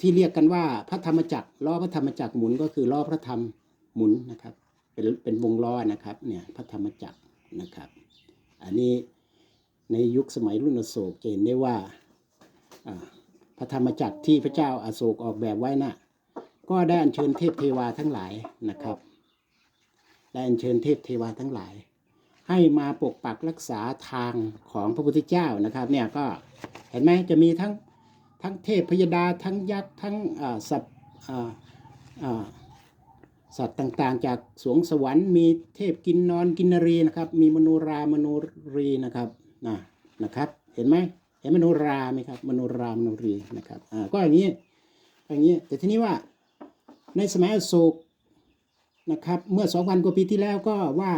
ที่เรียกกันว่าพระธรรมจักรล้อพระธรรมจักรหมุนก็คือล้อพระธรรมหมุนนะครับ เป็นเป็นวงล้อนะครับเนี่ยพระธรรมจักรนะครับ อันนี้ในยุคสมัยรุ่นอโศกจะเห็นได้ว่าพระธรรมจักรที่พระเจ้าอาโศกออกแบบไว้น่ะก็ได้อัญเชิญเทพเทวาทั้งหลายนะครับ ได้อัญเชิญเทพเทวาทั้งหลาย ให้มาปกปักรักษาทางของพระพุทธเจ้านะครับ เนี่ยก็เห็นไหมจะมีทั้ง ทั้งเทพพยดาทั้งยักษ์ทั้งสัตว์สัตว์ต่างๆ จากสวงสวรรค์มีเทพกินนอนกินนรีนะครับ มีมโนรามโนรีนะครับนะนะครับ เห็นไหมเห็นมโนราไหมครับมโนรามโนรีนะครับอ่าก็อย่างนี้อย่างนี้แต่ทีนี้ว่าในสมัยอโศกนะครับ เมื่อ 2,000 กว่าปีที่แล้วก็ว่า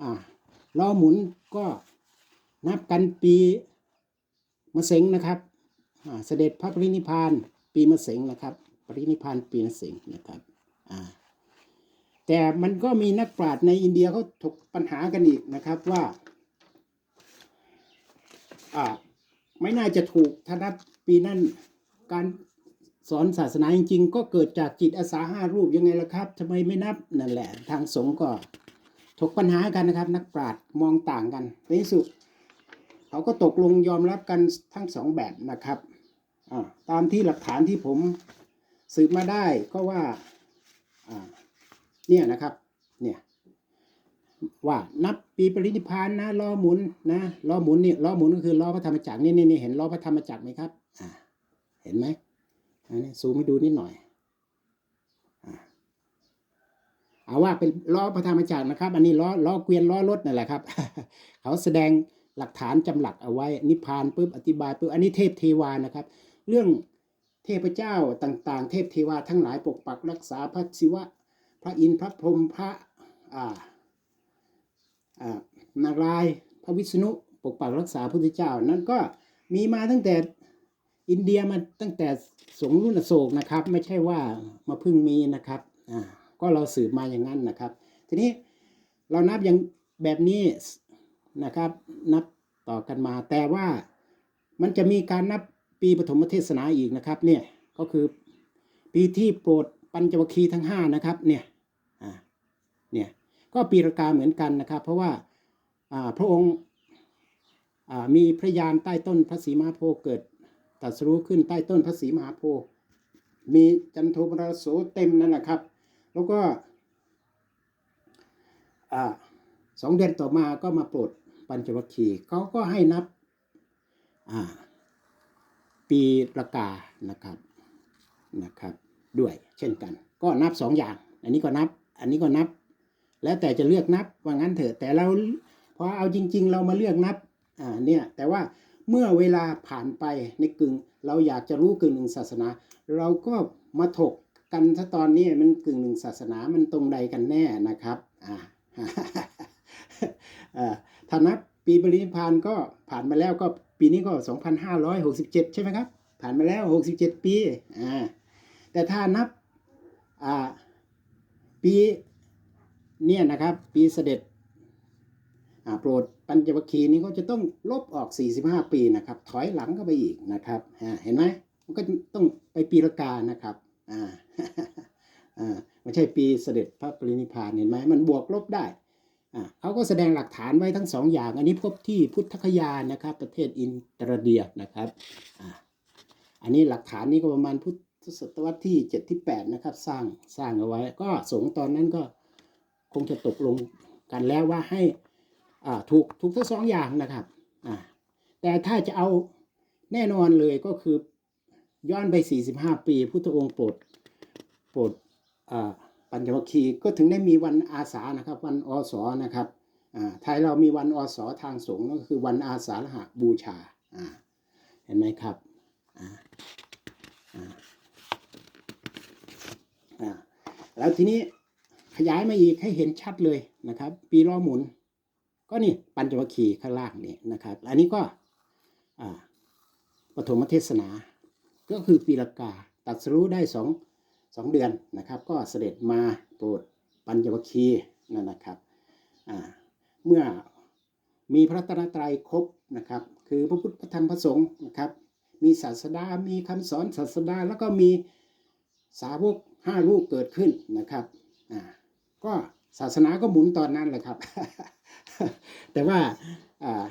อ่าล้อหมุนก็นับกันปีมะเสงนะครับ เสด็จพระปรินิพานปีมะเสงนะครับ ปรินิพานปีมะเสงนะครับแต่มันก็มีนักปราชญ์ในอินเดียเขาถกปัญหากันอีกนะครับว่าไม่น่าจะถูกถ้านับปีนั้นการสอนศาสนาจริง ๆ ก็เกิดจากจิตอาสาห้ารูปยังไงล่ะครับทำไมไม่นับนั่นแหละ ทางสงฆ์ก็ถกปัญหากันนะครับ นักปราชญ์มองต่างกันในสุด เขาก็ตกลงยอมรับกันทั้งสองแบบนะครับตามที่หลักฐานที่ผมสืบมาได้ก็ว่าเนี่ยนะครับเนี่ยว่านับปีปรินิพานนะล้อหมุนนะล้อหมุนนี่ล้อหมุนก็คือล้อพระธรรมจักรนี่นี่เห็นล้อพระธรรมจักรไหมครับเห็นไหมอันนี้ซูมให้ดูนิดหน่อยเอาว่าเป็นล้อพระธรรมจักรนะครับ อันนี้ล้อล้อเกวียนล้อรถนั่นแหละครับ เขาแสดง หลักฐานจำหลักเอาไว้นิพพานปุ๊บอธิบายปุ๊บอันนี้เทพเทวานะครับ เรื่องเทพเจ้าต่างๆ เทพเทวาทั้งหลายปกปักรักษาพระศิวะ พระอินทร์พระพรหมพระอ่าอ่านารายพระวิษณุปกปักรักษาพระพุทธเจ้า นั้นก็มีมาตั้งแต่อินเดียมาตั้งแต่สงรุ่นโศกนะครับ ไม่ใช่ว่ามาเพิ่งมีนะครับอ่าก็เราสืบมาอย่างนั้นนะครับ ทีนี้เรานับอย่างแบบนี้ นะครับ นับต่อกันมา แต่ว่ามันจะมีการนับปีปฐมเทศนาอีกนะครับเนี่ยก็คือปีที่โปรดปัญจวัคคีย์ทั้งห้านะครับเนี่ยเนี่ยก็ปีรากาเหมือนกันนะครับ เพราะว่าพระองค์มีพระยานใต้ต้นพระศรีมหาโพธิ์เกิดตรัสรู้ขึ้นใต้ต้นพระศรีมหาโพธิ์มีจันโทปราโสเต็มนั่นแหละครับ แล้วก็อสองเดือนต่อมาก็มาโปรด ปัญจวัคคีย์เขาก็ให้นับปีละกานะครับนะครับ ด้วยเช่นกัน ก็นับสองอย่าง อันนี้ก็นับ อันนี้ก็นับ แล้วแต่จะเลือกนับว่างั้นเถอะแต่เราพอเอาจริง ๆ เรามาเลือกนับอ่าเนี่ยแต่ว่าเมื่อเวลาผ่านไปในกึ่ง เราอยากจะรู้กึ่งหนึ่งศาสนา เราก็มาถกกันถ้าตอนนี้มันกึ่งหนึ่งศาสนามันตรงใดกันแน่นะครับอ่าอ่า ถ้านับปีปรินิพานก็ผ่านมาแล้วก็ปีนี้ก็ 2,567 ใช่ไหมครับ ผ่านมาแล้ว 67 ปีอ่าแต่ถ้านับอ่าปีเนี่ยนะครับ ปีเสด็จอ่าโปรดปัญจวัคคีย์นี้ก็จะต้องลบออก 45 ปีนะครับ ถอยหลังเข้าไปอีกนะครับอ่าเห็นไหมมันก็ต้องไปปีละกานะครับอ่าอ่าไม่ใช่ปีเสด็จพระปรินิพานเห็นไหมมันบวกลบได้ เขาก็แสดงหลักฐานไว้ทั้งสองอย่าง อันนี้พบที่พุทธคยานะครับ ประเทศอินเตอร์เดียนะครับอ,อันนี้หลักฐานนี้ก็ประมาณพุทธศตวรรษที่เจ็ดที่แปดนะครับ สร้างสร้างเอาไว้ ก็สงฆ์ตอนนั้นก็คงจะตกลงกันแล้วว่าให้ถูกถูกทั้งสองอย่างนะครับแต่ถ้าจะเอาแน่นอนเลยก็คือย้อนไป 45 ปี พุทธองค์โปรดโปรดอ่า ปัญจวัคคีย์ก็ถึงได้มีวันอาสานะครับ วันอสนะครับไทยเรามีวันอสทางสงฆ์ก็คือวันอาสาฬหบูชาเห็นไหมครับแล้วทีนี้ขยายมาอีกให้เห็นชัดเลยนะครับ ปีล้อหมุน ก็นี่ปัญจวัคคีย์ข้างล่างนี่นะครับ อันนี้ก็ปฐมเทศนา ก็คือปีละกาตัดสรู้ได้สอง สองเดือนนะครับ ก็เสด็จมาโปรดปัญจวัคคีย์นั่นนะครับเมื่อมีพระตนตรัยครบนะครับ คือพระพุทธพระธรรมพระสงฆ์นะครับ มีศาสดา มีคำสอนศาสดา แล้วก็มีสาวกห้าลูกเกิดขึ้นนะครับอ่าก็ศาสนาก็หมุนตอนนั้นแหละครับ แต่ว่าอ่า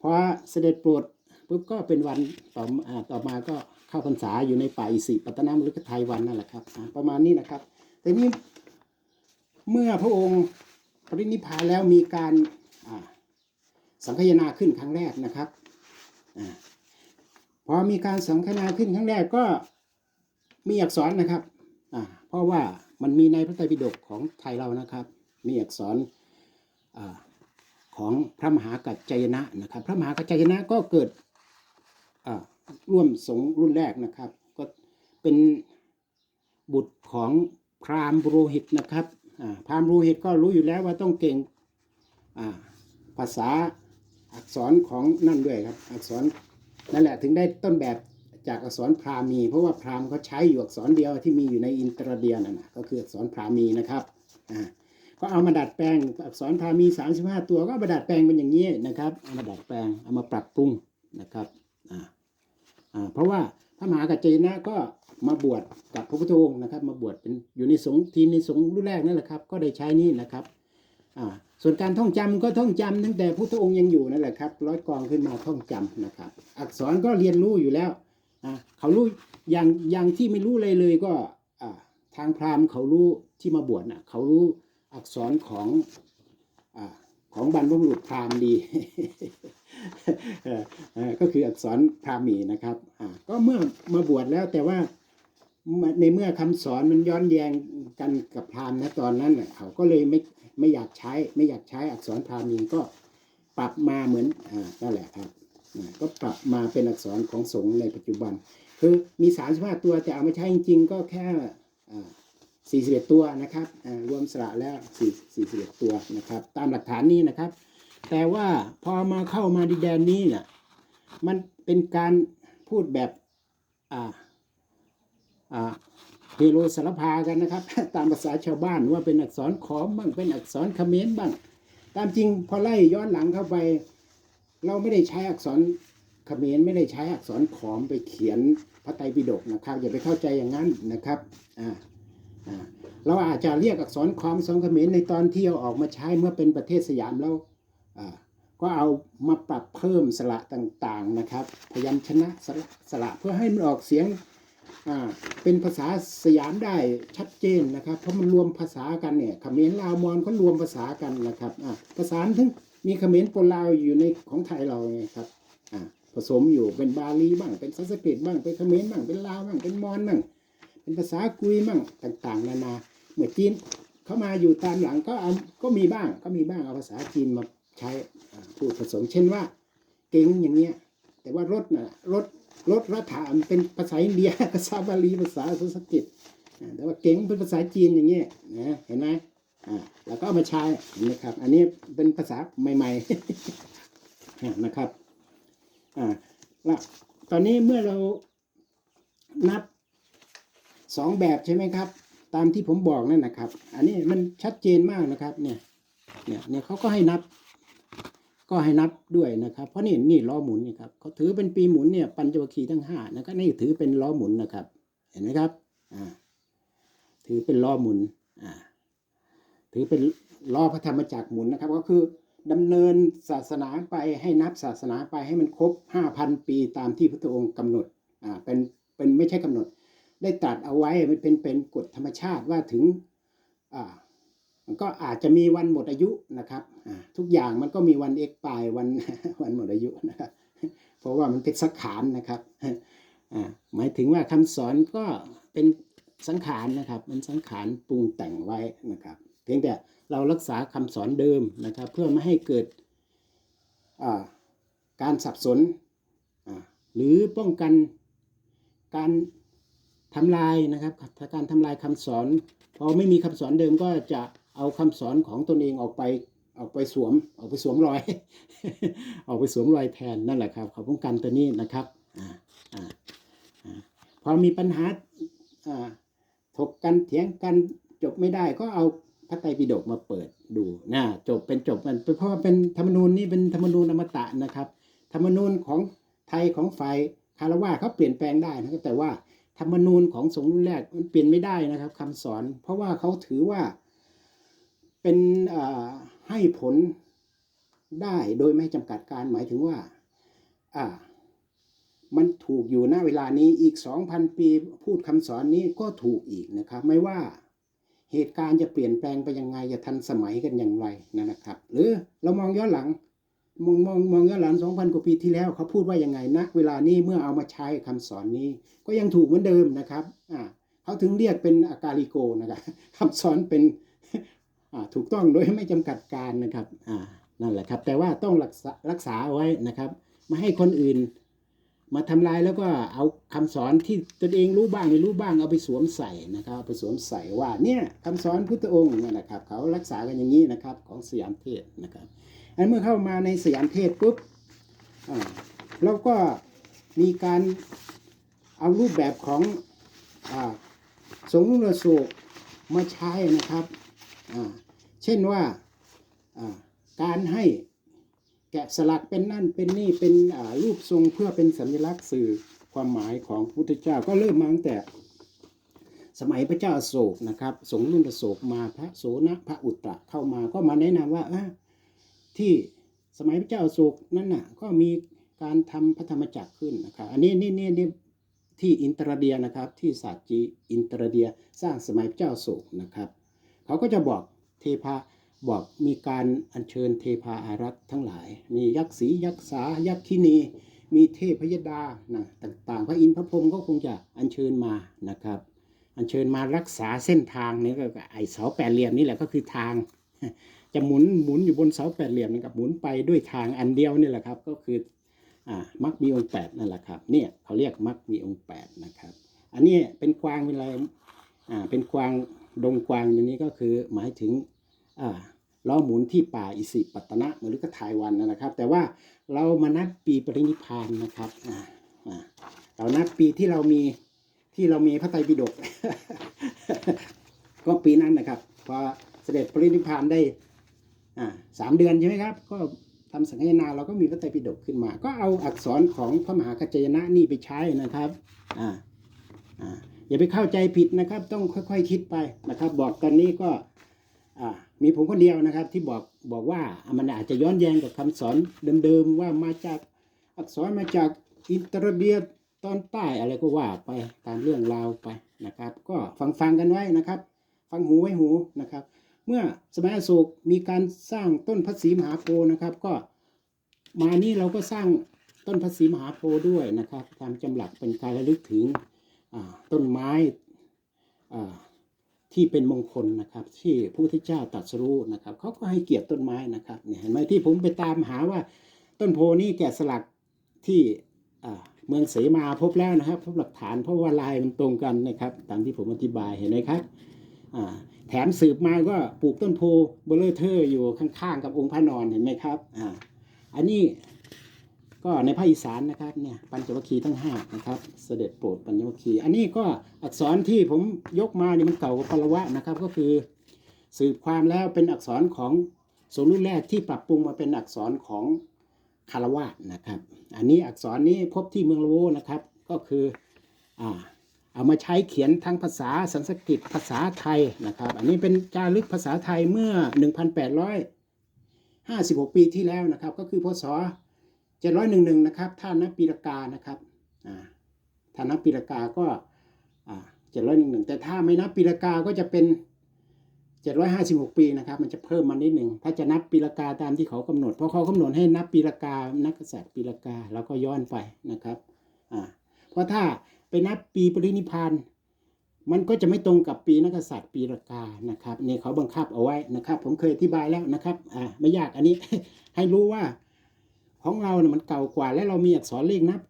พอเสด็จโปรดปุ๊บก็เป็นวันต่ออต่อมาก็ เข้าพรรษาอยู่ในป่าอิสิปตนามฤคทยวันนั่นแหละครับประมาณนี้นะครับ แต่นี้เมื่อพระองค์ปรินิพพานแล้วมีการสังคายนาขึ้นครั้งแรกนะครับอพอมีการสังคายนาขึ้นครั้งแรกก็มีอักษรนะครับเพราะว่ามันมีในพระไตรปิฎกของไทยเรานะครับ มีอักษรอของพระมหากัจจยนะนะครับ พระมหากัจจยนะก็เกิดอ ร่วมสงฆ์รุ่นแรกนะครับ ก็เป็นบุตรของพราหมณ์โรหิตนะครับพราหมณ์โรหิตก็รู้อยู่แล้วว่าต้องเก่งภาษาอักษรของนั่นด้วยครับ อักษรนั่นแหละถึงได้ต้นแบบจากอักษรพราหมี เพราะว่าพราหมณ์เขาใช้อยู่อักษรเดียวที่มีอยู่ในอินเตอร์เดียนั่นนะก็คืออักษรพราหมีนะครับอ่าก็เอามาดัดแปลงอักษรพราหมี 35 ตัวก็มาดัดแปลงเป็นอย่างนี้นะครับเอามาดัดแปลงเอามาปรับปรุงนะครับ เพราะว่าพระมหากัจจนะก็มาบวชกับพระพุทธองค์นะครับ มาบวชเป็นอยู่ในสงฆ์ทีในสงฆ์รุ่นแรกนั่นแหละครับ ก็ได้ใช้นี่นะครับส่วนการท่องจำก็ท่องจำตั้งแต่พุทธองค์ยังอยู่นั่นแหละครับ ร้อยกองขึ้นมาท่องจำนะครับ อักษรก็เรียนรู้อยู่แล้วอ่าเขารู้อย่างอย่างที่ไม่รู้เลยเลยก็ทางพราหมณ์เขารู้ที่มาบวชน่ะเขารู้อักษรของอของบรรพบุรุษพราหมณ์ดี ก็คืออักษรพามีนะครับก็เมื่อมาบวชแล้วแต่ว่าในเมื่อคำสอนมันย้อนแย้งกันกับพราหมณ์นะตอนนั้นเขาก็เลยไม่ไม่อยากใช้ไม่อยากใช้อักษรพามีก็ปรับมาเหมือนอ่านั่นแหละครับก็ปรับมาเป็นอักษรของสงฆ์ในปัจจุบัน คือมี35ตัวแต่เอามาใช้จริง ๆ ก็แค่อ่า41ตัวนะครับรวมสระแล้ว4 41ตัวนะครับ ตามหลักฐานนี้นะครับ แต่ว่าพอมาเข้ามาดินแดนนี้เนี่ยมันเป็นการพูดแบบอ่าอ่าเฮโรสารพากันนะครับ ตามภาษาชาวบ้านว่าเป็นอักษรขอมบ้างเป็นอักษรเขมรบ้าง ตามจริงพอไล่ย้อนหลังเข้าไป เราไม่ได้ใช้อักษรเขมรไม่ได้ใช้อักษรขอมไปเขียนพระไตรปิฎกนะครับ อย่าไปเข้าใจอย่างนั้นนะครับอ่าอ่าเราอาจจะเรียกอักษรขอมสองเขมรในตอนที่เอาออกมาใช้เมื่อเป็นประเทศสยามแล้วอ่า ก็เอามาปรับเพิ่มสระต่างๆนะครับ พยัญชนะสระสระเพื่อให้มันออกเสียงเป็นภาษาสยามได้ชัดเจนนะครับ เพราะมันรวมภาษากันเนี่ยเขมรลาวมอญเขารวมภาษากันนะครับภาษาถึงมีเขมรปนลาวอยู่ในของไทยเราไงครับผสมอยู่เป็นบาลีบ้างเป็นสันสกฤตบ้างเป็นเขมรบ้างเป็นลาวบ้างเป็นมอญบ้างเป็นภาษากุยบ้างต่าง ๆ นานาเหมือนจีนเข้ามาอยู่ตามหลังก็เอาก็มีบ้างก็มีบ้างเอาภาษาจีนมา ใช้พูดผสมเช่นว่า เก่งอย่างเงี้ย แต่ว่ารถน่ะรถรถรัฐามนเป็นภาษาอินเดียภาษาบาลีภาษาสันสกฤตแต่ว่าเก่งเป็นภาษาจีนอย่างเงี้ยนะเห็นไหมอ่าแล้วก็เอามาใช้นไหมครับ อันนี้เป็นภาษาใหม่ๆอ่นะครับอ่าแล้วตอนนี้เมื่อเรานับสองแบบใช่ไหมครับ ตามที่ผมบอกนั่นนะครับ อันนี้มันชัดเจนมากนะครับ เนี่ยเนี่ยเนี่ยเขาก็ให้นับ ก็ให้นับด้วยนะครับ เพราะนี่นี่ล้อหมุนนี่ครับเขาถือเป็นปีหมุนเนี่ยปัญจวัคคีย์ทั้งห้านะครับนี่ถือเป็นล้อหมุนนะครับ เห็นไหมครับอ่าถือเป็นล้อหมุนอ่าถือเป็นล้อพระธรรมจักรหมุนนะครับ ก็คือดำเนินศาสนาไปให้นับศาสนาไปให้มันครบห้าพันปีตามที่พระพุทธองค์กำหนดอ่าเป็นเป็นไม่ใช่กำหนด ได้ตรัดเอาไว้มันเป็นเป็นกฎธรรมชาติว่าถึงอ่า มันก็อาจจะมีวันหมดอายุนะครับทุกอย่างมันก็มีวันเอกปลายวันวันหมดอายุนะครับเพราะว่ามันเป็นสังขารนะครับหมายถึงว่าคำสอนก็เป็นสังขารนะครับเป็นสังขารปรุงแต่งไว้นะครับ เพียงแต่เรารักษาคำสอนเดิมนะครับ เพื่อไม่ให้เกิดการสับสนหรือป้องกันการทำลายนะครับ การทำลายคำสอนพอไม่มีคำสอนเดิมก็จะ เอาคำสอนของตนเองออกไปออกไปสวมออกไปสวมรอย ออกไปสวมรอยแทนนั่นแหละครับเขาป้องกันตัวนี้นะครับออพอมีปัญหาถกกันเถียงกันจบไม่ได้ก็เอาพระไตรปิฎกมาเปิดดูนะจบเป็นจบมันเพราะว่าเป็นธรรมนูญนี่เป็นธรรมนูญอมตะนะครับ ธรรมนูญของไทยของฝ่ายคารวะเขาเปลี่ยนแปลงได้นะครับแต่ว่าธรรมนูญของสงฆ์รุ่นแรกมันเปลี่ยนไม่ได้นะครับคำสอน เพราะว่าเขาถือว่า เป็นให้ผลได้โดยไม่จำกัดการหมายถึงว่ามันถูกอยู่ณเวลานี้อีก 2,000 ปีพูดคำสอนนี้ก็ถูกอีกนะครับ ไม่ว่าเหตุการณ์จะเปลี่ยนแปลงไปยังไงจะทันสมัยกันอย่างไรนะครับ หรือเรามองย้อนหลังมองมองมองย้อนหลัง 2,000 กว่าปีที่แล้วเขาพูดว่ายังไงณเวลานี้เมื่อเอามาใช้คำสอนนี้ ก็ยังถูกเหมือนเดิมนะครับอ่าเขาถึงเรียกเป็นอากาลิโกนะครับคำสอนเป็น ถูกต้องโดยไม่จำกัดการนะครับอ่านั่นแหละครับ แต่ว่าต้องรักษารักษาไว้นะครับไม่ให้คนอื่น มาทำลายแล้วก็เอาคำสอนที่ตนเองรู้บ้างไม่รู้บ้างเอาไปสวมใส่นะครับไปสวมใส่ว่าเนี่ยคำสอนพุทธองค์นั่นนะครับ เขารักษากันอย่างนี้นะครับของสยามเทศนะครับอันเมื่อเข้ามาในสยามเทศปุ๊บเราก็มีการเอารูปแบบของอสงฆ์ระโศกมาใช้นะครับ อ่า เช่นว่าการให้แกะสลักเป็นนั่นเป็นนี่เป็นรูปทรงเพื่อเป็นสัญลักษณ์สื่อความหมายของพระพุทธเจ้าก็เริ่มมาตั้งแต่สมัยพระเจ้าโศกนะครับ สงฆ์รุ่นโศกมาพระโสนพระอุตตรเข้ามาก็มาแนะนำว่าที่สมัยพระเจ้าโศกนั่นน่ะก็มีการทำพระธรรมจักรขึ้นนะครับ อันนี้นี่นี่นี่ที่อินเตอร์เดียนะครับที่ศาสตร์จีอินเตอร์เดียสร้างสมัยพระเจ้าโศกนะครับ เขาก็จะบอก ทพาบอกมีการอัญเชิญเทพาอารักษ์ทั้งหลาย มียักษ์ศรียักษ์สายักษ์คินี มีเทพยดานะต่างๆ พระอินทร์พระพรหมก็คงจะอัญเชิญมานะครับ อัญเชิญมารักษาเส้นทางนี่ก็ไอเสาแปดเหลี่ยมนี่แหละก็คือทาง จะหมุนหมุนอยู่บนเสาแปดเหลี่ยมนะครับหมุนไปด้วยทางอันเดียวนี่แหละครับ ก็คืออ่ามักมีองค์แปดนั่นแหละครับเนี่ยเขาเรียกมักมีองค์แปดนะครับ อันนี้เป็นกวางเป็นอะไรอ่าเป็นกวางดงกวางอย่างนี้ก็คือหมายถึง ล้อหมุนที่ป่าอิสิปตนะหรือก็ทายวันนะครับ แต่ว่าเรามานับปีปรินิพานนะครับเรานับปีที่เรามีที่เรามีพระไตรปิฎกก็ปีนั้นนะครับพอเสด็จปรินิพานได้สามเดือนใช่ไหมครับ ก็ทำสังฆนาเราก็มีพระไตรปิฎกขึ้นมา ก็เอาอักษรของพระมหากัจจยนะนี่ไปใช้นะครับอ่าอ่าอย่าไปเข้าใจผิดนะครับ ต้องค่อยๆคคิดไปนะครับ บอกตอนนี้ก็ มีผมคนเดียวนะครับที่บอกบอกว่ามันอาจจะย้อนแย้งกับคำสอนเดิมๆว่ามาจากอักษรมาจากอินเตอร์เดียตอนใต้อะไรก็ว่าไปตามเรื่องราวไปนะครับ ก็ฟังๆกันไว้นะครับ ฟังหูไว้หูนะครับ เมื่อสมัยอโศกมีการสร้างต้นพระศรีมหาโพธิ์นะครับ ก็มานี่เราก็สร้างต้นพระศรีมหาโพธิ์ด้วยนะครับตามจำหลักเป็นการระลึกถึงต้นไม้ ที่เป็นมงคลนะครับที่พระพุทธเจ้าตรัสรู้นะครับเขาก็ให้เกียรติต้นไม้นะครับเนี่ยเห็นไหมที่ผมไปตามหาว่า ต้นโพนี่แกะสลักที่เมืองเสมาพบแล้วนะครับพบหลักฐานเพราะว่าลายมันตรงกันนะครับ ตามที่ผมอธิบายเห็นไหมครับแถมสืบมาก็ปลูกต้นโพเบลเลอร์เทอร์อยู่ข้างๆ กับองค์พระนอนเห็นไหมครับออันนี้ ก็ในภาคอีสานนะครับเนี่ยปัญจวัคคีย์ทั้งห้านะครับ เสด็จโปรดปัญจวัคคีย์อันนี้ก็อักษรที่ผมยกมาเนี่ยมันเก่ากว่าพลวะนะครับ ก็คือสืบความแล้วเป็นอักษรของสมรุ่นแรกที่ปรับปรุงมาเป็นอักษรของคารวะนะครับ อันนี้อักษรนี้พบที่เมืองละโวนะครับ ก็คืออ่าเอามาใช้เขียนทั้งภาษาสันสกฤตภาษาไทยนะครับ อันนี้เป็นจารึกภาษาไทยเมื่อ 1,856 ปีที่แล้วนะครับ ก็คือพศ 711 นะครับ ถ้านับปีละกานะครับอ่าถ้านับปีละกาก็อ่า711 แต่ถ้าไม่นับปีละกาก็จะเป็น 756 ปีนะครับ มันจะเพิ่มมานิดหนึ่ง ถ้าจะนับปีละกาตามที่เขากำหนด เพราะเขากำหนดให้นับปีละกา นักษัตริย์ปีละกา แล้วก็ย้อนไปนะครับอ่าเพราะถ้าไปนับปีปรินิพานมันก็จะไม่ตรงกับปีนักษัตริย์ปีรากานะครับนี่เขาบังคับเอาไว้นะครับ ผมเคยอธิบายแล้วนะครับอ่าไม่ยากอันนี้ให้รู้ว่า ของเราเนี่ยมันเก่ากว่า และเรามีอักษรเลขนับ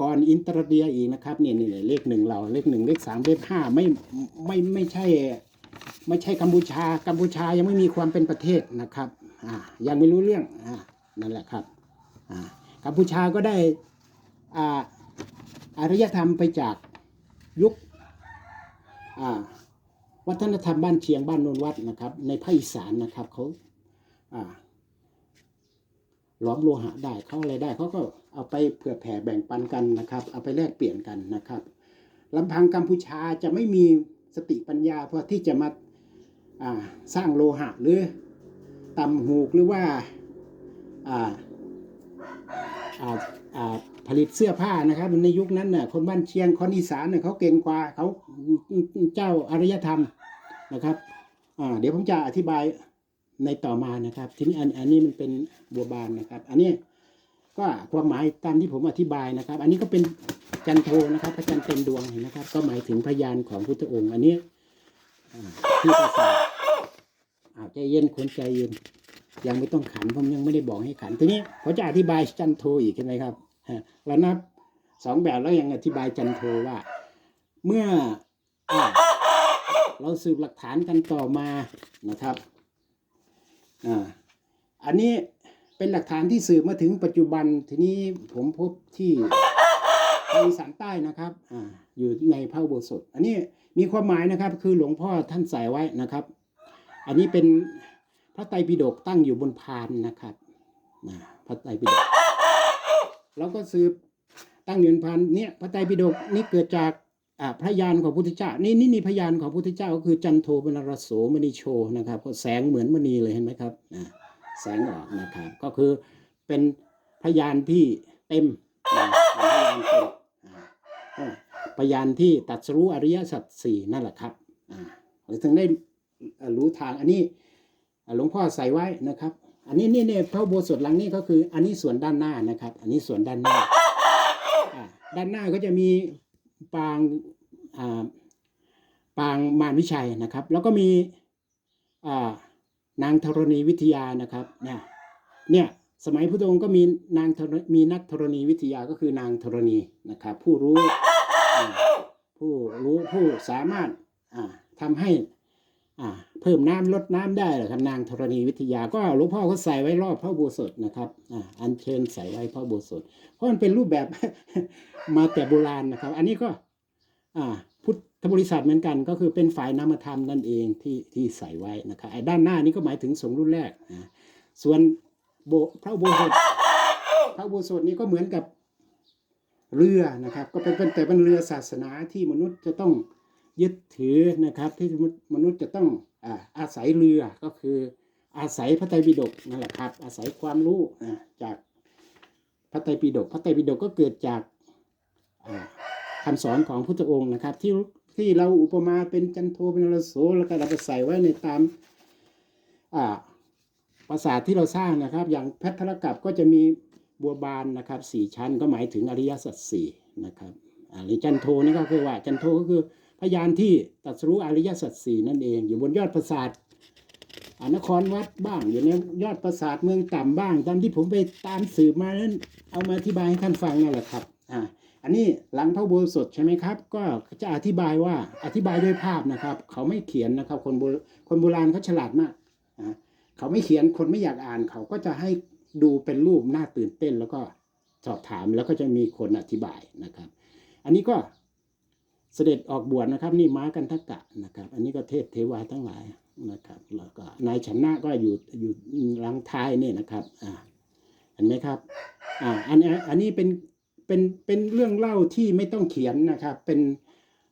ก่อนอินเตอร์เดียอีกนะครับเนี่ยนี่เลขหนึ่งเราเลขหนึ่งเลขสามเลขห้าไม่ไม่ไม่ใช่ไม่ใช่กัมพูชากัมพูชายังไม่มีความเป็นประเทศนะครับอ่ายังไม่รู้เรื่องอ่านั่นแหละครับอ่ากัมพูชาก็ได้อ่าอารยธรรมไปจากยุคอ่าวัฒนธรรมบ้านเชียงบ้านโนนวัดนะครับ ในภาคอีสานนะครับเขาอ่า ล้อมโลหะได้เขาอะไรได้เขาก็เอาไปเผื่อแผ่แบ่งปันกันนะครับ เอาไปแลกเปลี่ยนกันนะครับลำพังกัมพูชาจะไม่มีสติปัญญาพอที่จะมาาสร้างโลหะหรือตำหูกหรือว่าาาาผลิตเสื้อผ้านะครับในยุคนั้นน่ะคนบ้านเชียงคนอีสานเนี่ยเขาเก่งกว่าเขาเจ้าอารยธรรมนะครับเดี๋ยวผมจะอธิบาย ในต่อมานะครับ ทีนี้อันอันนี้มันเป็นบัวบานนะครับ อันนี้ก็ความหมายตามที่ผมอธิบายนะครับ อันนี้ก็เป็นจันโทนะครับ พระจันทร์เต็มดวงเห็นนะครับ ก็หมายถึงพยานของพุทธองค์ อันนี้ที่ประสาอาใจเย็นคนใจเย็นยังไม่ต้องขันผมยังไม่ได้บอกให้ขันทีนี้เขาจะอธิบายจันโทอีกใช่ไหมครับฮะเรานับสองแบบแล้วยังอธิบายจันโทว่า เมื่ออเราสืบหลักฐานกันต่อมานะครับ อ่าอันนี้เป็นหลักฐานที่สืบมาถึงปัจจุบันทีนี้ผมพบที่ทางอีสานใต้นะครับอ่าอยู่ในพระอุโบสถอันนี้มีความหมายนะครับคือหลวงพ่อท่านใส่ไว้นะครับ อันนี้เป็นพระไตรปิฎกตั้งอยู่บนพานนะครับนะพระไตรปิฎกเราก็สืบตั้งอยู่บนพานเนี่ยพระไตรปิฎกนี่เกิดจากอ่า พระยานของพุทธเจ้านี่นี่นี่พยานของพุทธเจ้าก็คือจันโทปนรโสมณีโชนะครับแสงเหมือนมณีเลยเห็นไหมครับแสงออกนะครับ ก็คือเป็นพยานที่เต็มพยานเต็มอ่าพยานที่ตัดสรู้อริยสัจสี่นั่นแหละครับอ่าเราถึงได้อ่อรู้ทางอันนี้อ่อหลวงพ่อใส่ไว้นะครับ อันนี้นี่เนี่ยพระโบสถหลังนี้ก็คืออันนี้ส่วนด้านหน้านะครับ อันนี้ส่วนด้านหน้าอ่าด้านหน้าก็จะมี ปางปางมารวิชัยนะครับ แล้วก็มีนางธรณีวิทยานะครับเนี่ยเนี่ยสมัยพุทธองค์ก็มีนางมีนักธรณีวิทยาก็คือนางธรณีนะครับ ผู้รู้ผู้รู้ผู้สามารถทำทำให้ เพิ่มน้ำลดน้ำได้เหรอครับนางธรณีวิทยาก็หลวงพ่อก็ใส่ไว้รอบพระโบสถนะครับอ่าอัญเชิญใส่ไว้พระโบสถเพราะมันเป็นรูปแบบมาแต่โบราณนะครับ อันนี้ก็พุทธบริษัทเหมือนกัน ก็คือเป็นฝ่ายนามธรรมนั่นเองที่ที่ใส่ไว้นะครับไอ้ด้านหน้านี้ก็หมายถึงสงฆ์รุ่นแรกนะส่วนโบพระโบสถพระโบสถนี้ก็เหมือนกับเรือนะครับ ก็เป็นเป็นแต่เป็นเรือศาสนาที่มนุษย์จะต้อง ยึดถือนะครับที่มนุษย์จะต้องอาศัยเรือก็คืออาศัยพระไตรปิฎกนั่นแหละครับ อาศัยความรู้จากพระไตรปิฎกพระไตรปิฎกก็เกิดจากอ่าคำสอนของพุทธองค์นะครับ ที่ที่เราอุปมาเป็นจันโทเป็นรโสแล้วก็เราไปใส่ไว้ในตามอ่าปราสาทที่เราสร้างนะครับ อย่างเพชรทรกับก็จะมีบัวบานนะครับสี่ชั้นก็หมายถึงอริยสัจสี่นะครับอ่าหรือจันโทนี่ก็คือว่าจันโทก็คือ พยานที่ตรัสรู้อริยสัจสี่นั่นเอง อยู่บนยอดปราสาทอนครวัดบ้างอยู่ในยอดปราสาทเมืองต่ำบ้าง ตามที่ผมไปตามสืบมานั้นเอามาอธิบายให้ท่านฟังนั่นแหละครับอ่าอันนี้หลังพระโบสถใช่ไหมครับ ก็จะอธิบายว่าอธิบายด้วยภาพนะครับ เขาไม่เขียนนะครับ คนโบคนโบราณเขาฉลาดมากอ่าเขาไม่เขียนคนไม่อยากอ่านเขาก็จะให้ดูเป็นรูปน่าตื่นเต้นแล้วก็สอบถามแล้วก็จะมีคนอธิบายนะครับ อันนี้ก็ เสด็จออกบวชนะครับ นี่ม้ากันทกะนะครับ อันนี้ก็เทพเทวาทั้งหลายนะครับแล้วก็นายชนะก็อยู่อยู่หลังท้ายเนี่ยนะครับอ่าเห็นไหมครับอ่าอันนี้อันนี้เป็นเป็นเป็นเรื่องเล่าที่ไม่ต้องเขียนนะครับ เป็น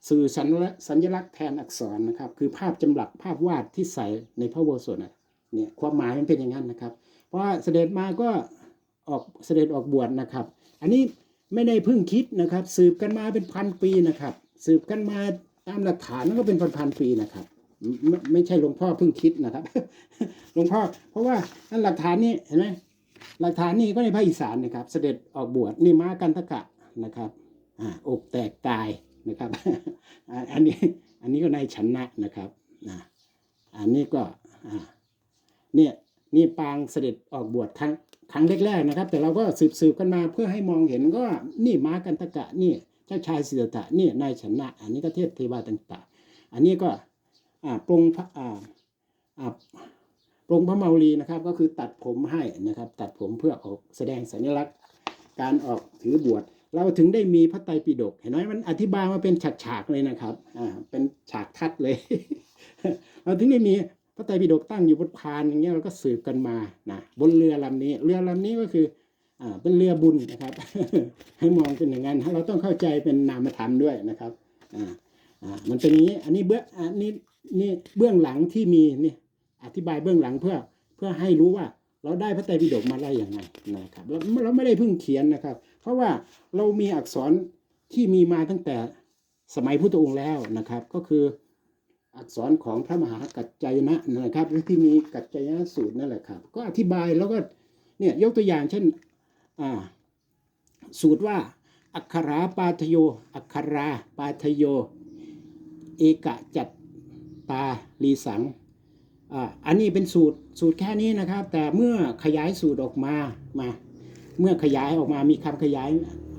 สื่อสัญลักษณ์สัญลักษณ์แทนอักษรนะครับ คือภาพจำหลักภาพวาดที่ใส่ในพระโบสถน่ะเนี่ยความหมายมันเป็นอย่างนั้นนะครับ เพราะว่าเสด็จมาก็ออกเสด็จออกบวชนะครับ อันนี้ไม่ได้เพิ่งคิดนะครับ สืบกันมาเป็นพันปีนะครับ สืบกันมาตามหลักฐานก็เป็นพันๆปีนะครับไม่ไม่ใช่หลวงพ่อเพิ่งคิดนะครับหลวงพ่อเพราะว่าอันหลักฐานนี้เห็นไหมหลักฐานนี้ก็ในภาคอีสานนะครับ เสด็จออกบวชนี่ม้ากันทกะนะครับอ่าอกแตกตายนะครับอันนี้อันนี้ก็ในฉันะนะครับนะอันนี้ก็อ่าเนี่ยนี่ปางเสด็จออกบวชครั้งครั้งแรกๆนะครับ แต่เราก็สืบสืบๆกันมาเพื่อให้มองเห็นก็นี่ม้ากันทกะนี่ เจ้าชายสิทธัตถะนี่นายชนะ อันนี้ก็เทพเทวาต่าง ๆ อันนี้ก็ปรงพระอ่าปรงพระเมารีนะครับ ก็คือตัดผมให้นะครับ ตัดผมเพื่อออกแสดงสัญลักษณ์ การออกถือบวชเราถึงได้มีพระไตรปิฎกเห็นไหมมันอธิบายมาเป็นฉากๆเลยนะครับอ่าเป็นฉากทัดเลย เราถึงได้มีพระไตรปิฎกตั้งอยู่บนพานอย่างเงี้ยเราก็สืบกันมานะบนเรือลำนี้ เรือลำนี้ก็คือ เป็นเรือบุญนะครับ ให้มองเป็นอย่างนั้นเราต้องเข้าใจเป็นนามธรรมด้วยนะครับอ่าอ่ามันเป็นอย่างนี้อันนี้เบื้องอันนี้นี่เบื้องหลังที่มีนี่อธิบายเบื้องหลังเพื่อเพื่อให้รู้ว่าเราได้พระไตรปิฎกมาได้อย่างไงนะครับเราเราไม่ได้เพิ่งเขียนนะครับ เพราะว่าเรามีอักษรที่มีมาตั้งแต่สมัยพุทธองค์แล้วนะครับ ก็คืออักษรของพระมหากัจจายนะนะครับที่มีกัจจายนะสูตรนั่นแหละครับ ก็อธิบายแล้วก็เนี่ยยกตัวอย่างเช่น สูตรว่า อักขราปาทโย อักขราปาทโย เอกจัตตาลีสังอ่าอันนี้เป็นสูตรสูตรแค่นี้นะครับ แต่เมื่อขยายสูตรออกมามา เมื่อขยายออกมามีคำขยาย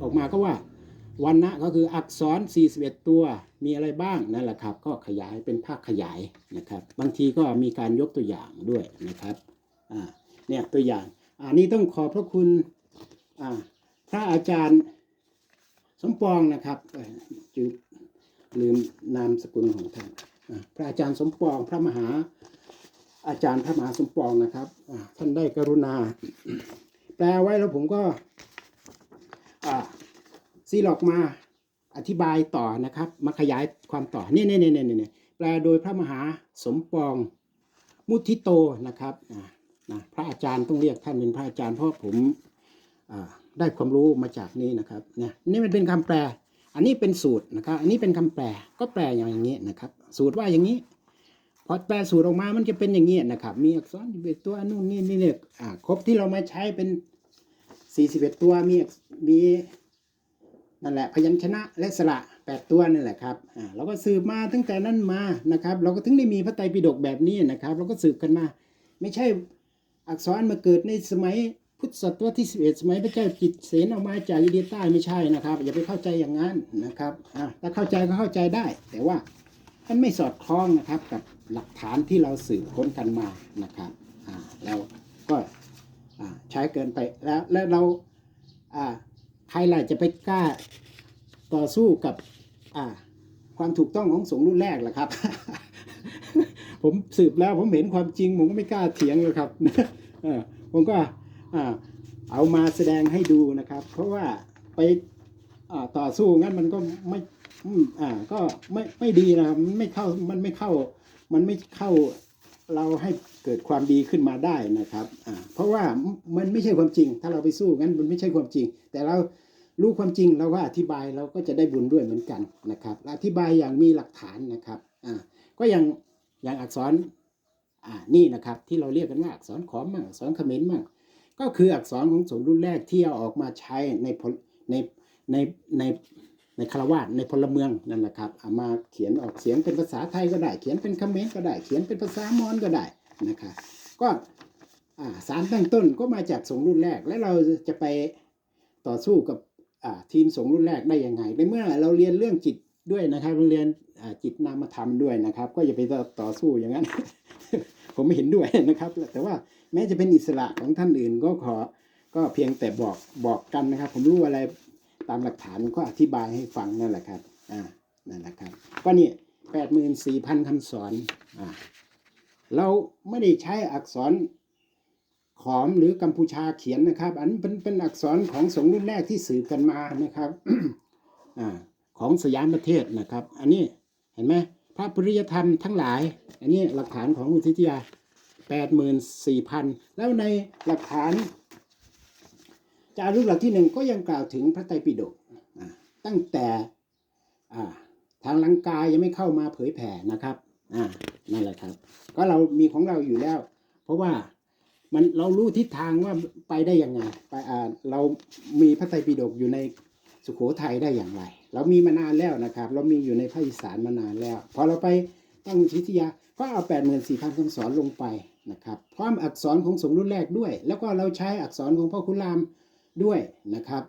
ออกมาก็ว่าวันนะก็คืออักษร 41 ตัวมีอะไรบ้างนั่นแหละครับ ก็ขยายเป็นภาคขยายนะครับ บางทีก็มีการยกตัวอย่างด้วยนะครับอ่าเนี่ยตัวอย่างอันนี้ต้องขอบพระคุณ พระอาจารย์สมปองนะครับจือลืมนามสกุลของท่านพระอาจารย์สมปองพระมหาอาจารย์พระมหาสมปองนะครับท่านได้กรุณา แปลไว้แล้วผมก็ซีหลอกมาอธิบายต่อนะครับ มาขยายความต่อนี่นี่นี่นี่นี่แปลโดยพระมหาสมปองมุทิโตนะครับนะพระอาจารย์ต้องเรียกท่านเป็นพระอาจารย์เพราะผม ได้ความรู้มาจากนี้นะครับเนี่ยนี่มันเป็นคำแปล อันนี้เป็นสูตรนะครับ อันนี้เป็นคำแปลก็แปลอย่างนี้นะครับ สูตรว่าอย่างนี้พอแปลสูตรออกมามันจะเป็นอย่างนี้นะครับ มีอักษรเป็นตัวนู่นนี่นี่เนี่ยครบที่เรามาใช้เป็น41ตัวมีอักมีนั่นแหละพยัญชนะและสระแปดตัวนั่นแหละครับอ่าเราก็สืบมาตั้งแต่นั้นมานะครับ เราก็ถึงได้มีพระไตรปิฎกแบบนี้นะครับ เราก็สืบกันมา ไม่ใช่อักษรมาเกิดในสมัย พุทธศตวรรษที่ 11 สมัยพระเจ้ากิตเสนออกมาจากอินเดียใต้ไม่ใช่นะครับ อย่าไปเข้าใจอย่างนั้นนะครับอ่าถ้าเข้าใจก็เข้าใจได้ แต่ว่ามันไม่สอดคล้องนะครับกับหลักฐานที่เราสืบค้นกันมานะครับอ่าเราก็อ่าใช้เกินไปแล้วแล้วเราอ่าใครล่ะจะไปกล้าต่อสู้กับอ่าความถูกต้องของสงฆ์รุ่นแรกล่ะครับ ผมสืบแล้วผมเห็นความจริง ผมก็ไม่กล้าเถียงเลยครับเออผมก็ เอามาแสดงให้ดูนะครับ เพราะว่าไปต่อสู้งั้นมันก็ไม่อ่าก็ไม่ไม่ดีนะครับมันไม่เข้ามันไม่เข้า มันไม่เข้าเราให้เกิดความดีขึ้นมาได้นะครับอ่าเพราะว่ามันไม่ใช่ความจริง ถ้าเราไปสู้งั้นมันไม่ใช่ความจริง แต่เรารู้ความจริงเราก็อธิบายเราก็จะได้บุญด้วยเหมือนกันนะครับ อธิบายอย่างมีหลักฐานนะครับอ่าก็อย่างอย่างอักษรอ่านี่นะครับ ที่เราเรียกกันว่าอักษรขอมมั่งอักษรเขมรมั่ง ก็คืออักษรของสงฆ์รุ่นแรกที่เอาออกมาใช้ในในในในในคารวาสในพลเมืองนั่นแหละครับเอามาเขียนออกเสียงเป็นภาษาไทยก็ได้ เขียนเป็นคเขมรก็ได้ เขียนเป็นภาษามอญก็ได้นะครับก็สารตั้งต้นก็มาจากสงฆ์รุ่นแรก และเราจะไปต่อสู้กับทีมสงฆ์รุ่นแรกได้ยังไงในเมื่อเราเรียนเรื่องจิตด้วยนะครับเรียนจิตนามธรรมด้วยนะครับ ก็อย่าไปต่อสู้อย่างนั้น ผมไม่เห็นด้วยนะครับ แต่ว่า แม้จะเป็นอิสระของท่านอื่นก็ขอก็เพียงแต่บอกบอกกันนะครับ ผมรู้อะไรตามหลักฐานก็อธิบายให้ฟังนั่นแหละครับอ่านั่นแหละครับก็นี่แปดหมื่นสี่พันคำสอนอ่าเราไม่ได้ใช้อักษรขอมหรือกัมพูชาเขียนนะครับ อันนี้เป็นเป็นอักษรของสงฆ์รุ่นแรกที่สืบกันมานะครับอ่าของสยามประเทศนะครับ อันนี้เห็นไหมพระปริยธรรมทั้งหลาย อันนี้หลักฐานของอุทิยา แปดหมื่นสี่พันแล้วในหลักฐานจารึกหลักที่หนึ่งก็ยังกล่าวถึงพระไตรปิฎกตั้งแต่ทางลังกายยังไม่เข้ามาเผยแผ่นะครับนั่นแหละครับ ก็เรามีของเราอยู่แล้ว เพราะว่ามันเรารู้ทิศทางว่าไปได้ยังไงไปเรามีพระไตรปิฎกอยู่ในสุโขทัยได้อย่างไร เรามีมานานแล้วนะครับ เรามีอยู่ในภาคอีสานมานานแล้ว พอเราไปตั้งวิทยาก็เอาแปดหมื่นสี่พันคำสอนลงไป นะครับพร้อมอักษรของสงรุ่นแรกด้วย แล้วก็เราใช้อักษรของพ่อคุณรามด้วยนะครับ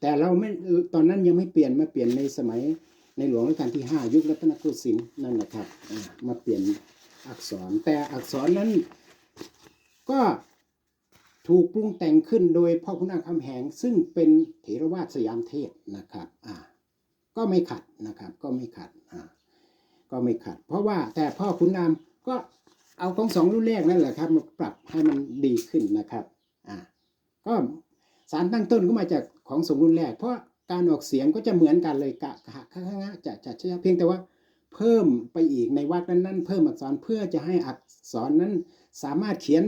แต่เราไม่ตอนนั้นยังไม่เปลี่ยนมาเปลี่ยนในสมัยในหลวงรัชกาลที่ 5 ยุครัตนโกสินทร์นั่นแหละครับมาเปลี่ยนอักษรแต่อักษรนั้นก็ถูกปรุงแต่งขึ้นโดยพ่อคุณนางคำแหง ซึ่งเป็นเถรวาทสยามเทศนะครับอ่าก็ไม่ขัดนะครับก็ไม่ขัดอ่าก็ไม่ขัด เพราะว่าแต่พ่อคุณนามก็ เอาของสองรุ่นแรกนั่นแหละครับมาปรับให้มันดีขึ้นนะครับอ่าก็สารตั้งต้นก็มาจากของสองรุ่นแรก เพราะการออกเสียงก็จะเหมือนกันเลยกะกะคะคะงะจะจะจะเพียงแต่ว่าเพิ่มไปอีกในวรรคนั้นๆเพิ่มอักษรเพื่อจะให้อักษรนั้นสามารถเขียน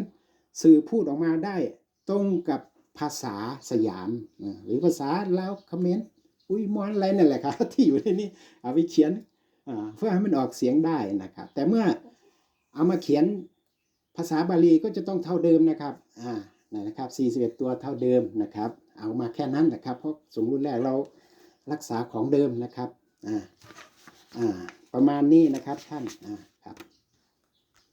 สื่อพูดออกมาได้ตรงกับภาษาสยามหรือภาษาลาวเขมรอุ้ยมอนอะไรนั่นแหละครับที่อยู่ในนี้เอาไปเขียนเพื่อให้มันออกเสียงได้นะครับ แต่เมื่อ เอามาเขียนภาษาบาลีก็จะต้องเท่าเดิมนะครับอ่านั่นะครับ41 ตัวเท่าเดิมนะครับ เอามาแค่นั้นนะครับ เพราะสมรุ่นแรกเรารักษาของเดิมนะครับอ่าอ่าประมาณนี้นะครับท่านอ่าครับ